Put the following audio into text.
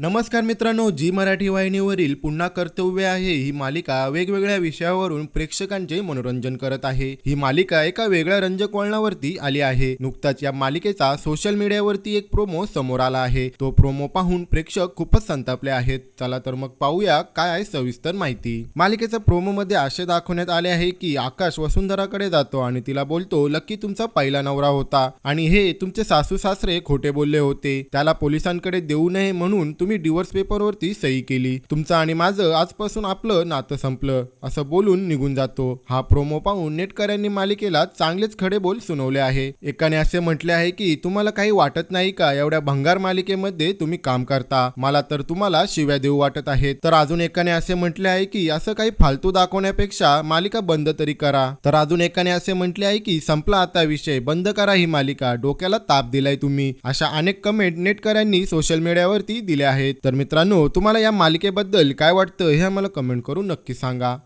नमस्कार मित्रांनो जी मराठी वाहिनीवरील पुन्हा कर्तव्य आहे ही मालिका वेगवेगळ्या विषयावरून प्रेक्षकांचे मनोरंजन करत आहे. ही मालिका एका वेगळ्या रंजक वळणावरती आली आहे. नुकताच या मालिकेचा सोशल मीडियावरती एक प्रोमो समोर आला आहे. तो प्रोमो पाहून प्रेक्षक खूपच संतापले आहेत. चला तर मग पाहूया काय आहे सविस्तर माहिती. मालिकेच्या प्रोमो मध्ये असे दाखवण्यात आले आहे की आकाश वसुंधराकडे जातो आणि तिला बोलतो लक्की तुमचा पहिला नवरा होता आणि हे तुमचे सासू सासरे खोटे बोलले होते. त्याला पोलिसांकडे देऊ नये म्हणून तुम्ही डिवोर्स पेपरवरती सही केली. तुमचं आणि माझं आजपासून आपलं नातं संपलं. असं बोलून निघून जातो. हा प्रोमो पाहून नेटकऱ्यांनी मालिकेला चांगलेच खडे बोल सुनावले आहे. एकाने असे म्हटले आहे की तुम्हाला काही वाटत नाही का? एवढ्या भंगार मालिकेमध्ये तुम्ही काम करता. मला तर तुम्हाला शिव्या देऊ वाटत आहे तर अजून एकाने असे म्हटले आहे की असं काही फालतू दाखवण्यापेक्षा मालिका बंद तरी करा. तर अजून एकाने असे म्हटले आहे की संपला आता विषय. बंद करा ही मालिका. डोक्याला ताप दिलाय तुम्ही. अशा अनेक कमेंट नेटकऱ्यांनी सोशल मीडियावरती दिल्या आहेत तर मित्रांनो तुम्हाला या मालिकेबद्दल काय वाटतं हे आम्हाला कमेंट करून नक्की सांगा.